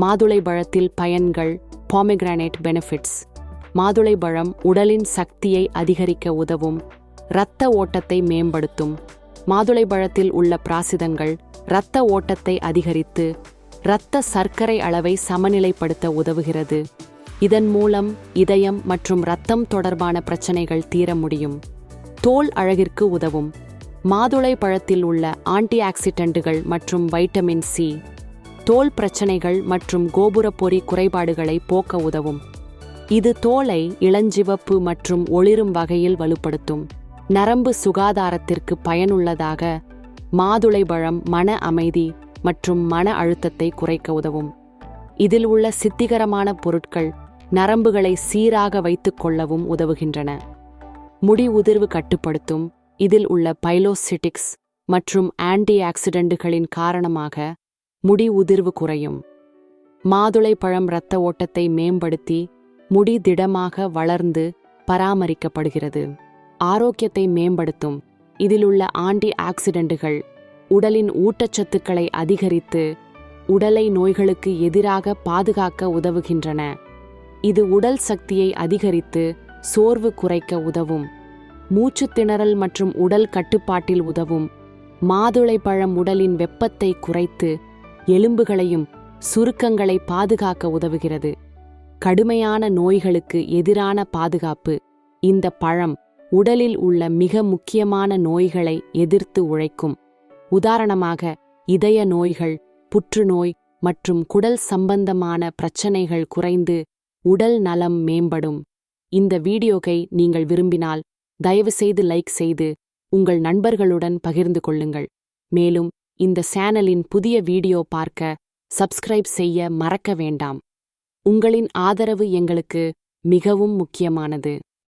மாதுளை பழத்தில் பயன்கள் பாமிகிரானேட் பெனிஃபிட்ஸ் மாதுளை பழம் உடலின் சக்தியை அதிகரிக்க உதவும் இரத்த ஓட்டத்தை மேம்படுத்தும். மாதுளை பழத்தில் உள்ள பிராசிதங்கள் இரத்த ஓட்டத்தை அதிகரித்து இரத்த சர்க்கரை அளவை சமநிலைப்படுத்த உதவுகிறது. இதன் மூலம் இதயம் மற்றும் இரத்தம் தொடர்பான பிரச்சனைகள் தீர முடியும். தோல் அழகிற்கு உதவும். மாதுளை பழத்தில் உள்ள ஆன்டி ஆக்சிடென்ட்டுகள் மற்றும் வைட்டமின் சி. தோல் பிரச்சனைகள் மற்றும் கோபுரப்பொறி குறைபாடுகளை போக்க உதவும். இது தோலை இளஞ்சிவப்பு மற்றும் ஒளிரும் வகையில் வலுப்படுத்தும். நரம்பு சுகாதாரத்திற்கு பயனுள்ளதாக மாதுளை பழம் மன அமைதி மற்றும் மன அழுத்தத்தை குறைக்க உதவும். இதில் உள்ள சித்திகரமான பொருட்கள் நரம்புகளை சீராக வைத்துக் கொள்ளவும் உதவுகின்றன. முடி உதிர்வு கட்டுப்படுத்தும். இதில் உள்ள பைலோசிட்டிக்ஸ் மற்றும் ஆன்டி ஆக்சிடென்ட்டுகளின் காரணமாக முடி உதிர்வு குறையும். மாதுளை பழம் இரத்த ஓட்டத்தை மேம்படுத்தி முடி திடமாக வளர்ந்து பராமரிக்கப்படுகிறது. ஆரோக்கியத்தை மேம்படுத்தும். இதிலுள்ள ஆன்டி ஆக்சிடென்ட்டுகள் உடலின் ஊட்டச்சத்துக்களை அதிகரித்து உடலை நோய்களுக்கு எதிராக பாதுகாக்க உதவுகின்றன. இது உடல் சக்தியை அதிகரித்து சோர்வு குறைக்க உதவும். மூச்சு திணறல் மற்றும் உடல் கட்டுப்பாட்டில் உதவும். மாதுளை பழம் உடலின் வெப்பத்தை குறைத்து எலும்புகளையும் சுருக்கங்களை பாதுகாக்க உதவுகிறது. கடுமையான நோய்களுக்கு எதிரான பாதுகாப்பு. இந்த பழம் உடலில் உள்ள மிக முக்கியமான நோய்களை எதிர்த்து உழைக்கும். உதாரணமாக இதய நோய்கள் புற்றுநோய் மற்றும் குடல் சம்பந்தமான பிரச்சனைகள் குறைந்து உடல் நலம் மேம்படும். இந்த வீடியோவை நீங்கள் விரும்பினால் தயவுசெய்து லைக் செய்து உங்கள் நண்பர்களுடன் பகிர்ந்து கொள்ளுங்கள். மேலும் இந்த சேனலின் புதிய வீடியோ பார்க்க சப்ஸ்கிரைப் செய்ய மறக்க வேண்டாம். உங்களின் ஆதரவு எங்களுக்கு மிகவும் முக்கியமானது.